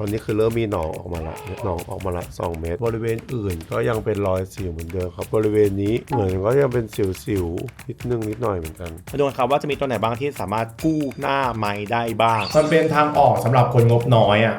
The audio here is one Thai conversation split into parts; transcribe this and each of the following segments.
ตอนนี้คือเริ่มมีหนองออกมาละหนองออกมาละ 2 เมตร บริเวณอื่นก็ยังเป็นรอยสิวเหมือนเดิมครับ บริเวณนี้เหมือนก็ยังเป็นสิวๆนิดนึงนิดหน่อยเหมือนกันมาดูกันครับว่าจะมีตัวไหนบ้างที่สามารถกู้หน้าไม้ได้บ้าง มันเป็นทางออกสำหรับคนงบน้อยอะ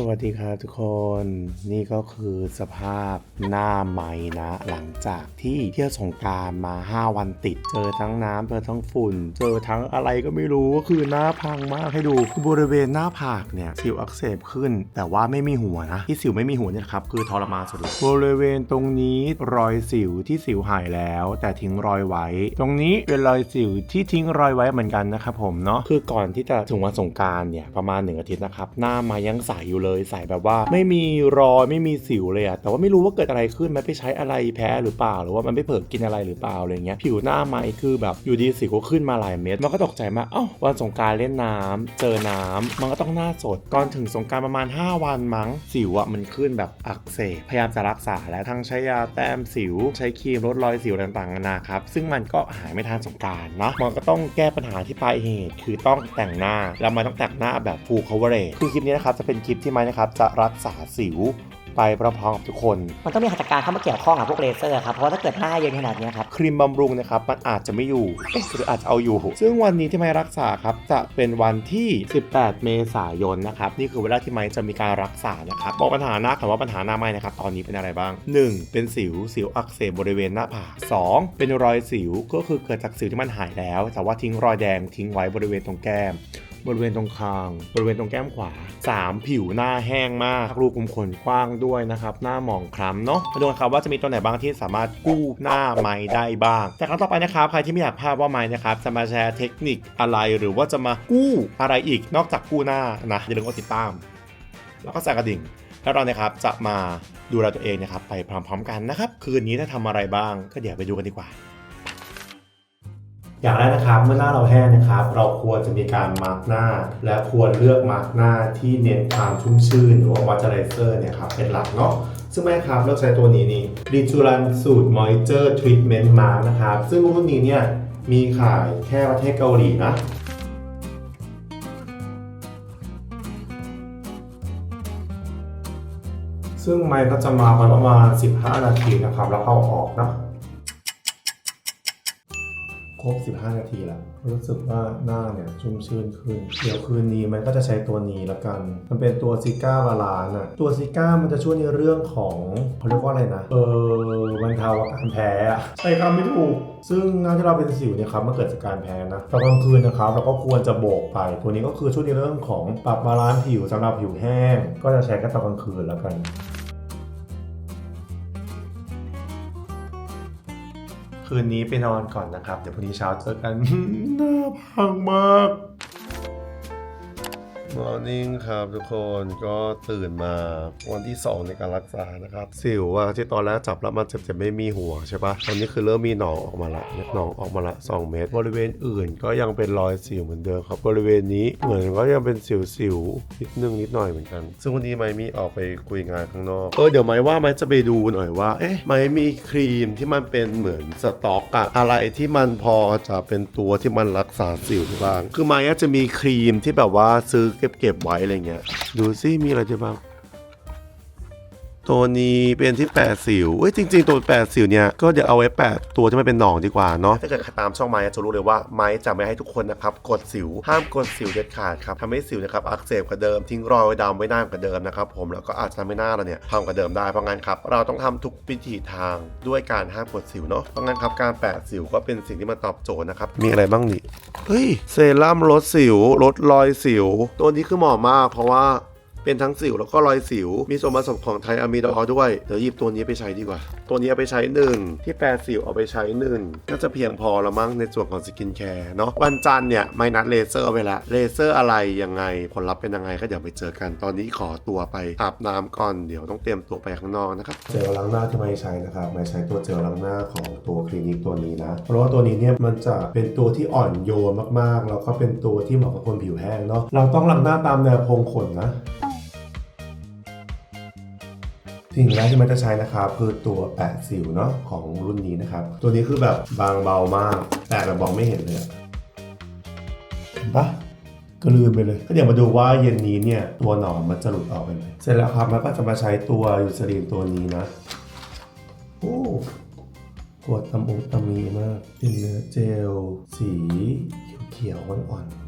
สวัสดีครับทุกคนนี่ก็คือสภาพหน้าไม้นะ หลังจากที่เที่ยวสงการมา 5 วันติด เจอทั้งน้ำเจอทั้งฝุ่น เจอทั้งอะไรก็ไม่รู้ก็คือหน้าพังมากให้ดูคือบริเวณหน้าผากเนี่ยสิวอักเสบขึ้น แต่ว่าไม่มีหัวนะ ที่สิวไม่มีหัวเนี่ยครับคือทรมานสุดบริเวณตรงนี้รอยสิวที่สิวหายแล้ว แต่ทิ้งรอยไว้ ตรงนี้เป็นรอยสิวที่ทิ้งรอยไว้เหมือนกันนะครับผมเนาะคือก่อนที่จะถึงวันสงการเนี่ยประมาณหนึ่งอาทิตย์นะครับหน้ามายังใสอยู่เลยใส่แบบว่า ไม่มีรอยไม่มีสิวเลยอะแต่ว่าไม่รู้ว่าเกิดอะไรขึ้นมันไปใช้อะไรแพ้หรือเปล่า หรือว่ามันไปเผลอกินอะไรหรือเปล่าอะไรเงี้ยผิวหน้าไม้คือแบบอยู่ดีสิวก็ขึ้นมาหลายเม็ดมันก็ตกใจมากเอ้าวันสงการเล่นน้ำเจอน้ำมันก็ต้องหน้าสดก่อนถึงสงการประมาณ 5 วันมั้งสิวอะมันขึ้นแบบอักเสบพยายามจะรักษาแล้วทั้งใช้ยาแต้มสิว ใช้ครีมลดรอยสิวต่างๆนานาครับซึ่งมันก็หายไม่ทันสงการเนาะมันก็ต้องแก้ปัญหาที่ปลายเหตุคือต้องแต่งหน้าแล้วมันต้องแต่งหน้าแบบ full coverage คือคลิปนี้นะครับจะเป็นคลิปที่ม้นะครับ จะรักษาสิวไปพร้อมๆกับทุกคน มันต้องมีหัตถการเข้ามาเกี่ยวข้องกับพวกเลเซอร์ครับ เพราะว่าถ้าเกิดหน้าเย็นขนาดเนี้ยครับ ครีมบำรุงนะครับ มันอาจจะไม่อยู่เอ๊ะหรืออาจจะเอาอยู่ ซึ่งวันนี้ที่ไม้รักษาครับ จะเป็นวันที่ 18 เมษายนนะครับ นี่คือเวลาที่ไม้จะมีการรักษานะครับบอกปัญหาหน้าก่อนว่าปัญหาหน้าไม้นะครับ ตอนนี้เป็นอะไรบ้าง 1. เป็นสิว สิวอักเสบบริเวณหน้าผาก 2. เป็นรอยสิว ก็คือเกิดจากสิวที่มันหายแล้ว แต่ว่าทิ้งรอยแดงทิ้งไว้บริเวณตรงแก้ม บริเวณตรงคาง บริเวณตรงแก้มขวา 3. ผิวหน้าแห้งมากรูขุมขนกว้างด้วยนะครับ หน้าหมองคล้ำเนาะมาดูกันครับว่าจะมีตัวไหนบ้างที่สามารถกู้หน้าไม้ได้บ้าง แต่ครั้งต่อไปนะครับใครที่ไม่อยากพลาดว่าไม้นะครับจะมาแชร์เทคนิคอะไรหรือว่าจะมากู้อะไรอีกนอกจากกู้หน้านะอย่าลืมกดติดตาม แล้วก็สั่นกระดิ่งแล้วเรานะครับจะมาดูแลตัวเองนะครับไปพร้อมๆกันนะครับ คืนนี้ถ้าทำอะไรบ้างก็เดี๋ยวไปดูกันดีกว่า อย่างแรกนะครับเมื่อหน้าเราแห้งนะครับ เราควรจะมีการมาร์กหน้า และควรเลือกมาร์กหน้าที่เน้นความชุ่มชื่นหรือว่ามอเจอไรเซอร์เนี่ยครับเป็นหลักเนาะซึ่งแม่ครับเลือกใช้ตัวนี้นี่ดิจูรันสูตรมอยเจอร์ทรีทเมนต์มาร์กนะครับ ซึ่งรุ่นนี้เนี่ยมีขายแค่ประเทศเกาหลีนะซึ่งไมค์ก็จะมาประมาณ 15 นาทีนะครับ แล้วเข้าออกนะ ครบ 15 นาทีแล้ว รู้สึกว่าหน้าเนี่ยชุ่มชื่นขึ้น เดี๋ยวคืนนี้มันก็จะใช้ตัวนี้ละกัน มันเป็นตัวซิก้าบาลานอะตัวซิก้ามันจะช่วยในเรื่องของเขาเรียกว่าอะไรนะ เออบรรเทาอาการแพ้อะใช้คำไม่ถูก ซึ่งงานที่เราเป็นสิวเนี่ยครับมันเกิดจากการแพ้นะตอนกลางคืนนะครับเราก็ควรจะโบกไป ตัวนี้ก็คือช่วยในเรื่องของปรับบาลานซ์ผิวสำหรับผิวแห้ง ก็จะใช้แค่ตอนกลางคืนแล้วกัน คืนนี้ไปนอนก่อนนะครับ เดี๋ยวพรุ่งนี้เช้าเจอกัน หน้าพังมาก มอร์นิ่งครับทุกคนก็ตื่นมาวันที่ 2 ในการรักษานะครับ สิวอะที่ตอนแรกจับแล้วมันเจ็บๆไม่มีหัวใช่ปะตอนนี้คือเริ่มมีหนองออกมาละหนองออกมาละ 2 เมตร บริเวณอื่นก็ยังเป็นรอยสิวเหมือนเดิมครับ บริเวณนี้เหมือนก็ยังเป็นสิวๆนิดนึงนิดหน่อยเหมือนกัน ซึ่งวันนี้ไมมีออกไปคุยงานข้างนอกเออเดี๋ยวไมว่าไมจะไปดูหน่อยว่าเอ๊ะไมมีครีมที่มันเป็นเหมือนสต็อกอะอะไรที่มันพอจะเป็นตัวที่มันรักษาสิวบ้างคือไมอะจะมีครีมที่แบบว่าซื้อเก็บเก็บไว้อะไรเงี้ย ดูซิมีอะไรจะบ้าง ตัวนี้เป็นที่แปดสิวเอ้ยจริง ๆ ตัวแปดสิวเนี่ยก็เดี๋ยวเอาไว้แปดตัวที่มันเป็นหนองดีกว่าเนาะถ้าเกิดใครตามช่องไม้จะรู้เลยว่าไม้จะไม่ให้ทุกคนนะครับกดสิวห้ามกดสิวเด็ดขาดครับทำให้สิวนะครับอักเสบกว่าเดิมทิ้งรอยไว้ดำไว้นานกว่าเดิมนะครับผมแล้วก็อาจจะทำให้หน้าเราเนี่ยพังกว่าเดิมได้เพราะงั้นครับเราต้องทำทุกวิธีทางด้วยการห้ามกดสิวเนาะเพราะงั้นครับการแปะสิวก็เป็นสิ่งที่มาตอบโจทย์นะครับมีอะไรบ้างนี่เฮ้ยเซรั่มลดสิวลดรอยสิว ตัวนี้คือเหมาะมาก เพราะว่า เป็นทั้งสิวแล้วก็รอยสิว มีส่วนผสมของไทอะมิดอลด้วย เดี๋ยวหยิบตัวนี้ไปใช้ดีกว่า ตัวนี้เอาไปใช้หนึ่งที่แปรสิวเอาไปใช้หนึ่งก็จะเพียงพอละมั้งในส่วนของสกินแคร์เนาะวันจันทร์เนี่ยไม่นัดเลเซอร์เอาไปละเลเซอร์อะไรยังไงผลลัพธ์เป็นยังไงก็เดี๋ยวไปเจอกันตอนนี้ขอตัวไปอาบน้ำก่อนเดี๋ยวต้องเตรียมตัวไปข้างนอกนะครับเจลล้างหน้าที่ไม่ใช้นะครับไม่ใช้ตัวเจลล้างหน้าของตัวคลินิกตัวนี้นะเพราะว่าตัวนี้เนี่ยมันจะเป็นตัวที่อ่อนโยนมากๆแล้วก็เป็นตัวที่เหมาะกับคนผิวแห้งเนาะเราต้องล้างหน้าตามแนวพงขนนะ สิ่งแรกที่มันจะใช้นะครับคือตัวแปะสิวเนาะของรุ่นนี้นะครับ ตัวนี้คือแบบบางเบามาก แปะแบบมองไม่เห็นเลยเห็นปะก็ลืมไปเลย ก็เดี๋ยวมาดูว่าเย็นนี้เนี่ยตัวหนอนมันจะหลุดออกไปไหมเสร็จแล้วครับมันก็จะมาใช้ตัวยูซารีนตัวนี้นะโอ้กวดตำอุตำมีมากเป็นเนื้อเจล สีเขียวๆอ่อนๆ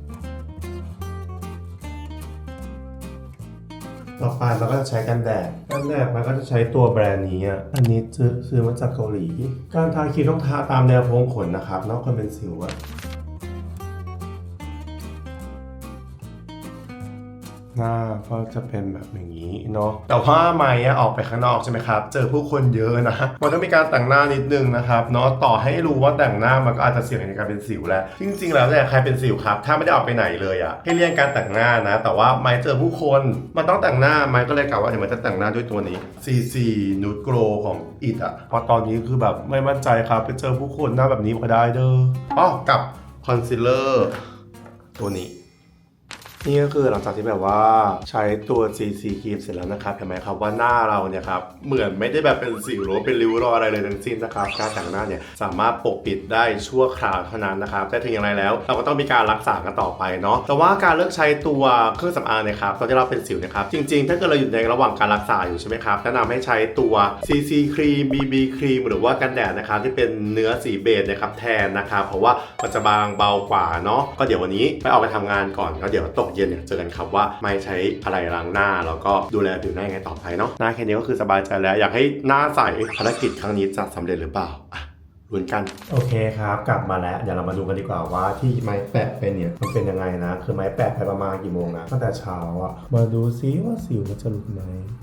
ต่อไปมันก็จะใช้กันแดดกันแดดมันก็จะใช้ตัวแบรนด์นี้อะอันนี้ซื้อซื้อมาจากเกาหลี การทาครีมต้องทาตามแนวโค้งขนนะครับนอกคนเป็นสิวอะ หน้าก็จะเป็นแบบอย่างนี้เนาะแต่ว่าไม้อะออกไปข้างนอกใช่ไหมครับ เจอผู้คนเยอะนะมันต้องมีการแต่งหน้านิดนึงนะครับเนาะต่อให้รู้ว่าแต่งหน้ามันก็อาจจะเสี่ยงในการเป็นสิวแล้วจริง ๆ แล้วเนี่ยใครเป็นสิวครับ ถ้าไม่ได้ออกไปไหนเลยอะให้เลี่ยงการแต่งหน้านะ แต่ว่าไม้เจอผู้คนมันต้องแต่งหน้าไม้ก็เลยกล่าวว่าเดี๋ยวมันจะแต่งหน้าด้วยตัวนี้ CC Nude Glow ของอิดอะเพราะตอนนี้คือแบบไม่มั่นใจครับไปเจอผู้คนหน้าแบบนี้ก็ได้เด้ออ๋อกับคอนซีลเลอร์ตัวนี้ นี่ก็คือหลังจากที่แบบว่าใช้ตัว CC ครีมเสร็จแล้วนะครับเห็นไหมครับว่าหน้าเราเนี่ยครับเหมือนไม่ได้แบบเป็นสิวหรือเป็นริ้วรอยอะไรเลยทั้งสิ้นนะครับการแต่งหน้าเนี่ยสามารถปกปิดได้ชั่วคราวเท่านั้นนะครับแต่ถึงอย่างไรแล้ว เราก็ต้องมีการรักษากันต่อไปเนาะแต่ว่าการเลือกใช้ตัวเครื่องสำอางนี่ยครับตอนที่เราเป็นสิวเนะครับจริงๆ ถ้าเกิดเราอยู่ในระหว่างการรักษาอยู่ใช่ไหมครับแนะนำให้ใช้ตัว CC ครีม BB ครีมหรือว่ากันแดดนะครับที่เป็นเนื้อสีเบจนะครับแทนนะครับเพราะว่ามันจะบางเบากว่าเนาะก็เดี๋ยววันนี้ไปออกไปทำงานก่อนแล้วเดี๋ยวตกเย็นเนี่ยเจอกันครับว่าไม่ใช้อะไรล้างหน้าแล้วก็ดูแลผิวหน้ายังไงต่อไปเนาะหน้าแค่นี้ก็คือสบายใจแล้ว อยากให้หน้าใสภารกิจครั้งนี้จะสำเร็จหรือเปล่าอะลุ้นกัน โอเคครับ กลับมาแล้ว เดี๋ยวเรามาดูกันดีกว่าว่าที่ไม้แปะเป็นเนี่ย มันเป็นยังไงนะ คือไม้แปะไปประมาณกี่โมงนะตั้งแต่เช้าอะมาดูซิว่าสิวมันจะหลุดไหม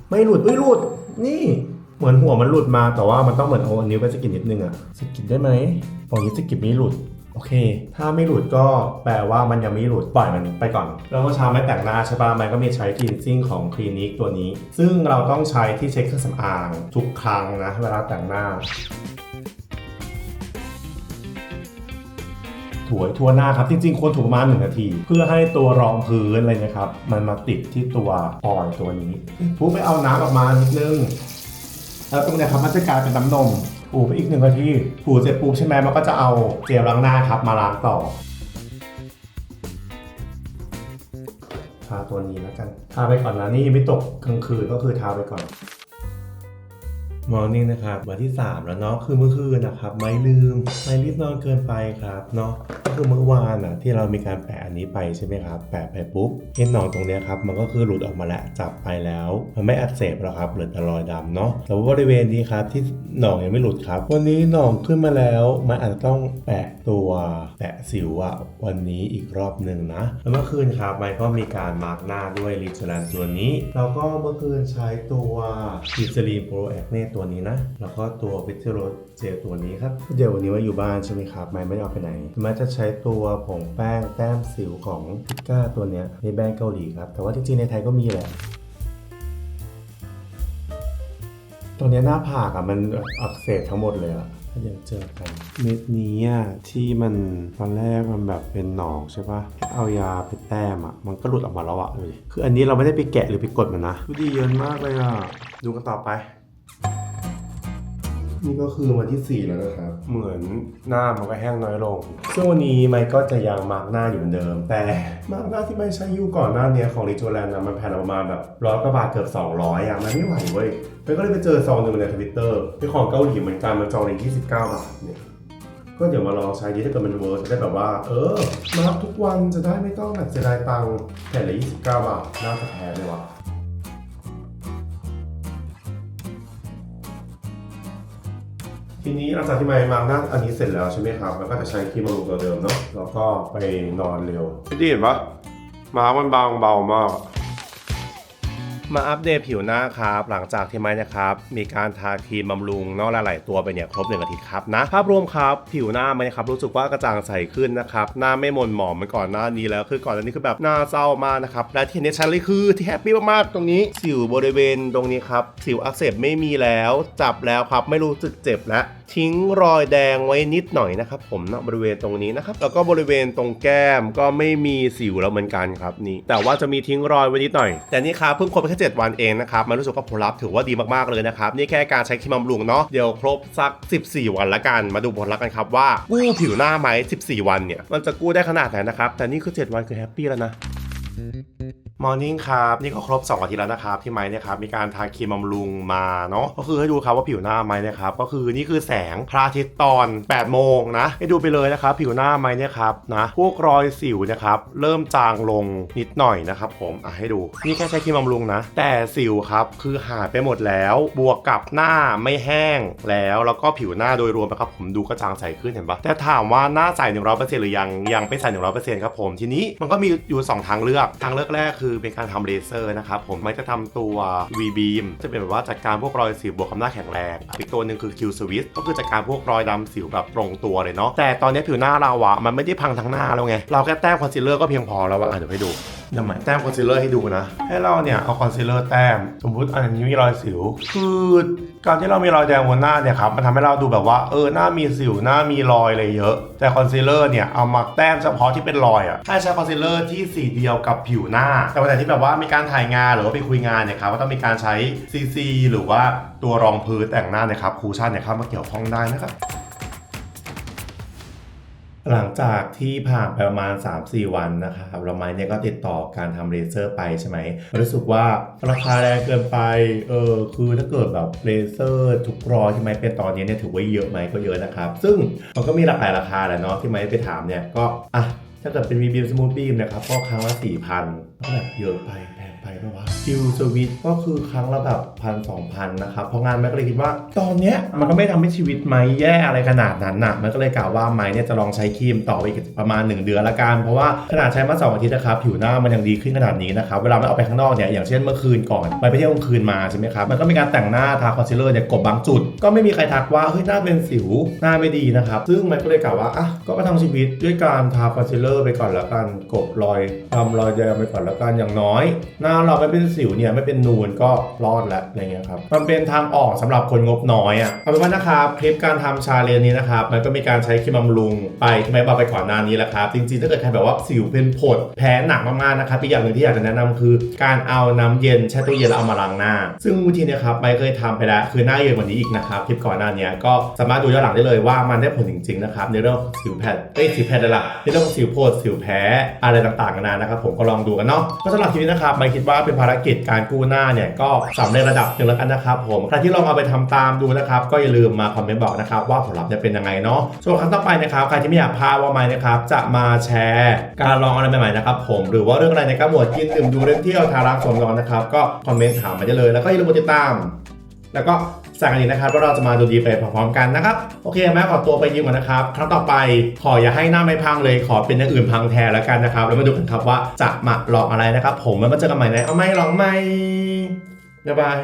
ไม่หลุดไม่หลุด นี่เหมือนหัวมันหลุดมาแต่ว่ามันต้องเหมือนเอานิ้วไปสกิดนิดนึงอะสกิดได้ไหมบอกนี้สกิดไม่หลุด โอเค ถ้าไม่หลุดก็แปลว่ามันยังไม่หลุดปล่อยมันไปก่อน แล้วเมื่อเช้าไม่แต่งหน้าใช่ปะมันก็มีใช้คลีนซิ่งของคลินิกตัวนี้ ซึ่งเราต้องใช้ที่เช็คเครื่องสำอางทุกครั้งนะเวลาแต่งหน้าถูให้ทั่วหน้าครับจริงๆควรถูประมาณหนึ่งนาที เพื่อให้ตัวรองพื้นอะไรนะครับมันมาติดที่ตัวออยตัวนี้พูไปเอาน้ำออกมานิดนึงแล้วตรงเนี้ยครับมันจะกลายเป็นน้ำนม ผูไปอีกหนึ่งนาทีผูเสร็จปุ๊บใช่ไหมมันก็จะเอาเจลล้างหน้าครับมาล้างต่อทาตัวนี้แล้วกัน ทาไปก่อนนะนี่ยังไม่ตกกลางคืนก็คือทาไปก่อน มอร์นิ่งนะครับวันที่ 3 แล้วเนาะคือเมื่อคืนนะครับ ไม่ลืมไม่รีบนอนเกินไปครับเนาะก็คือเมื่อวานอะที่เรามีการแปะอันนี้ไปใช่ไหมครับ แปะไปปุ๊บเห็นหนองตรงเนี้ยครับมันก็คือหลุดออกมาแล้วจับไปแล้ว มันไม่อักเสบแล้วครับเหลือแต่รอยดำเนาะแต่ว่าบริเวณนี้ครับที่หนองยังไม่หลุดครับ วันนี้หนองขึ้นมาแล้วมันอาจจะต้องแปะตัวแปะสิวอะวันนี้อีกรอบหนึ่งนะแล้วเมื่อคืนครับไมค์ก็มีการมาร์กหน้าด้วยลิเชลันตัวนี้แล้วก็เมื่อคืนใช้ตัวลิเชลีนโปรแอคเนตวนี้นะ แล้วก็ตัววิตเทโรเจลตัวนี้ครับ เดี๋ยววันนี้ว่าอยู่บ้านใช่ไหมครับไม่ไม่ได้เอาไปไหนแม้จะใช้ตัวผงแป้งแต้มสิวของพิก้าตัวเนี้ยในแบรนด์เกาหลีครับ แต่ว่าจริงๆในไทยก็มีแหละตรงเนี้ยหน้าผากอะมันอักเสบทั้งหมดเลยอะถ้าเดี๋ยวเจอกันเม็ดนี้อะที่มันตอนแรกมันแบบเป็นหนองใช่ปะแค่เอายาไปแต้มอะมันก็หลุดออกมาแล้วอะเลยคืออันนี้เราไม่ได้ไปแกะหรือไปกดมันนะดูดีเยินมากเลยอะดูกันต่อไป นี่ก็คือวันที่ 4 แล้วนะครับ เหมือนหน้ามันก็แห้งน้อยลง ซึ่งวันนี้ไมค์ก็จะยังมาร์กหน้าอยู่เหมือนเดิม แต่มาร์กหน้าที่ไม่ใช้อยู่ก่อนหน้าเนี้ยของริโจแลนด์นะมันแผ่นออกมาแบบร้อยกว่าบาทเกือบ 200อะมันไม่ไหวเว้ยไมก็เลยไปเจอซองหนึ่งในทวิตเตอร์เป็นของเกาหลีเหมือนกันมันจองใน29 บาทเนี่ยก็เดี๋ยวมาลองใช้ดีถ้าเกิดมันเวิร์กจะได้แบบว่า เออมาร์กทุกวันจะได้ไม่ต้องแบบเสียดายตังค์แผ่นละ29 บาทน่าจะแพงเลยว่ะ ทีนี้หลังจากที่ไมค์มาร์กหน้าอันนี้เสร็จแล้วใช่ไหมครับ แล้วก็จะใช้ครีมบำรุงตัวเดิมเนาะ แล้วก็ไปนอนเร็วพี่ดีเห็นปะมาร์กมันบางเบามากมาอัปเดตผิวหน้าครับ หลังจากที่ไม้นะครับ มีการทาครีมบำรุงเนอกหลาย ๆ ตัวไปเนี่ยครบหนึ่งอาทิตย์ครับนะภาพรวมครับ ผิวหน้าไม้นะครับรู้สึกว่ากระจ่างใสขึ้นนะครับหน้าไม่หมนหมองเหมือนก่อนหน้านี้แล้ว คือก่อนหน้านี้คือแบบหน้าเศร้ามากนะครับและที่เห็นได้ชัดเลยคือที่แฮปปี้มาก ๆ ตรงนี้ สิวบริเวณตรงนี้ครับ สิวอักเสบไม่มีแล้ว จับแล้วครับไม่รู้สึกเจ็บแล้ว ทิ้งรอยแดงไว้นิดหน่อยนะครับ ผมนะบริเวณตรงนี้นะครับ แล้วก็บริเวณตรงแก้มก็ไม่มีสิวแล้วเหมือนกันครับนี่แต่ว่าจะมีทิ้งรอยไว้นิดหน่อย แต่นี่ครับเพิ่งครบแค่7วันเองนะครับมันรู้สึกว่าผลลัพธ์ถือว่าดีมากๆเลยนะครับนี่แค่การใช้ครีมบำรุงเนาะเดี๋ยวครบสัก 14 วันละกันมาดูผลลัพธ์กันครับว่ากู้ผิวหน้าไหม14 วันเนี่ยมันจะกู้ได้ขนาดไหนนะครับแต่นี่คือ 7 วันคือแฮปปี้แล้วนะ มอร์นิ่งครับนี่ก็ครบ 2 อาทิตย์แล้วนะครับที่ไม้เนี่ยครับมีการทาครีมบำรุงมาเนาะก็คือให้ดูครับว่าผิวหน้าไม้เนี่ยครับก็คือนี่คือแสงพระอาทิตย์ตอน 8 โมงนะให้ดูไปเลยนะครับผิวหน้าไม้เนี่ยครับนะพวกรอยสิวนะครับเริ่มจางลงนิดหน่อยนะครับผมอะให้ดูนี่แค่ใช้ครีมบำรุงนะ แต่สิวครับคือหายไปหมดแล้ว บวกกับหน้าไม่แห้งแล้วแล้วก็ผิวหน้าโดยรวมนะครับผมดูกระจ่างใสขึ้นเห็นปะแต่ถามว่าหน้าใส100%หรือยังยังไม่ใส100%ครับผมทีนี้มันก็มีอยู่ 2 ทางเลือกทางเลือกแรกคือเป็นการทำเลเซอร์นะครับผมไม่จะทำตัว V beam จะเป็นแบบว่าจัดการพวกรอยสิวบวกกับหน้าแข็งแรงอีกตัวหนึ่งคือ Q Swiss ก็คือจัดการพวกรอยดำสิวแบบตรงตัวเลยเนาะแต่ตอนนี้ผิวหน้าเราอะมันไม่ได้พังทั้งหน้าแล้วไงเราแค่แต้มคอนซีลเลอร์ก็เพียงพอแล้วว่ะเดี๋ยวให้ดูเดี๋ยวใหม่แต้มคอนซีลเลอร์ให้ดูนะ ให้เราเนี่ยเอาคอนซีลเลอร์แต้ม สมมติอันนี้มีรอยสิว คือการที่เรามีรอยแดงบนหน้าเนี่ยครับมันทำให้เราดูแบบว่าเออหน้ามีสิวหน้ามีรอยอะไรเยอะ แต่คอนซีลเลอร์เนี่ยเอามาแต้มเฉพาะที่เป็นรอยอะถ้าใช้คอนซีลเลอร์ที่สีเดียวกับผิวหน้า แต่วันไหนที่แบบว่ามีการถ่ายงานหรือว่าไปคุยงานเนี่ยครับก็ต้องมีการใช้ซีซีหรือว่าตัวรองพื้นแต่งหน้าเนี่ยครับคูชั่นเนี่ยเข้ามาเกี่ยวข้องได้นะครับ หลังจากที่ผ่านไปประมาณ 3-4 วันนะครับเราไม้เนี่ยก็ติดต่อการทำเลเซอร์ไปใช่ไหมรู้สึกว่าราคาแรงเกินไปเออคือถ้าเกิดแบบเลเซอร์ทุกรอยที่ไหมเป็นตอนนี้เนี่ยถือว่าเยอะไหมก็เยอะนะครับ ซึ่งมันก็มีหลากหลายราคาแหละเนาะที่ไม้ไปถามเนี่ยก็อะถ้าเกิดเป็นวีบีมสมูทบีมนะครับก็ครั้งละ4,000ก็แบบเยอะไปแพง ปปะวะคิวสวิตก็คือครั้งละแบบพันสองพันนะครับเพราะงานไม้ก็เลยคิดว่า ตอนเนี้ยมันก็ไม่ทำให้ชีวิตไม้แย่อะไรขนาดนั้นน่ะมันก็เลยกล่าวว่าไม้เนี่ยจะลองใช้ครีมต่อไปอีกประมาณ 1 เดือนละกันเพราะว่าขนาดใช้มาสองอาทิตย์นะครับผิวหน้ามันยังดีขึ้นขนาดนี้นะครับเวลาไม่ออกไปข้างนอกเนี่ยอย่างเช่นเมื่อคืนก่อนไปไปเที่ยวกลางคืนมาใช่ไหมครับมันก็มีการแต่งหน้าทาคอนซีลเลอร์เนี่ยกบบางจุด ก็ไม่มีใครทักว่าเฮ้ยหน้าเป็นสิวหน้าไม่ดีนะครับซึ่งมันก็เลยกล่าวว่าอะก็ประทังชีวิตด้วยการทาคอนซีลเลอร์ไปก่อนละกันกบรอยทำรอยแดงไปก่อนละกันอย่างน้อยหน้าเราไม่เป็นสิวเนี่ยไม่เป็นนูนก็รอดแล้วอะไรเงี้ยครับมันเป็นทางออกสำหรับคนงบน้อยอะเอาเป็นว่านะครับคลิปการทำชาเลนจ์นี้นะครับมันก็มีการใช้ครีมบำรุงไปที่ไม่บอกไปก่อนหน้านี้แหละครับจริงๆถ้าเกิดใครแบบว่าสิวเป็นผดแพ้หนักมากๆนะครับอีกอย่างหนึ่งที่อยากจะแนะนำคือ การเอาน้ำเย็นแช่ตู้เย็นแล้วเอามาล้างหน้า ซึ่งวิธีเนี้ครับไม่เคยทำไปแล้วคือหน้าเย็นกว่านี้อีกนะครับคลิปก่อนหน้านี้ก็สามารถดูย้อนหลังได้เลยว่ามันได้ผลจริงๆนะครับในเรื่องสิวแพดเอ้ยสิวแพดได้ละในเรื่องของสิวโพดสิวแพ้อะไรต่างๆกันานานะครับผมก็ลองดูกันเนาะก็สำหรับคลิปนี้นะครับไม่คิดว่าเป็นภารกิจการกู้หน้าเนี่ยก็สำเร็จระดับหนึ่งแล้วกันนะครับผมใครที่ลองเอาไปทำตามดูนะครับก็อย่าลืมมาคอมเมนต์บอกนะครับว่าผลลัพธ์จะเป็นยังไงเนาะส่วนครั้งต่อไปนะครับใครที่ไม่อยากพลาดว่าไม่นะครับจะมาแชร์การลองอะไรใหม่ๆนะครับผมหรือว่าเรื่องอะไรในกระหมวดกินดื่มดูเรื่องเที่ยวทารักสมรอนนะครับก็คอมเมนต์ถามมาได้เลย แล้วก็อย่าลืมกดติดตาม แล้วก็สั่งอันนี้นะครับว่าเราจะมาดูดีไปพร้อมๆกันนะครับ โอเคแม่ขอตัวไปยิมก่อนนะครับ ครั้งต่อไปขออย่าให้หน้าไม่พังเลย ขอเป็นอย่างอื่นพังแทนแล้วกันนะครับ แล้วมาดูกันครับว่าจะมาลองอะไรนะครับ ผมแล้วมาเจอกันใหม่ในเอาไม่ลองไม่บ๊ายบาย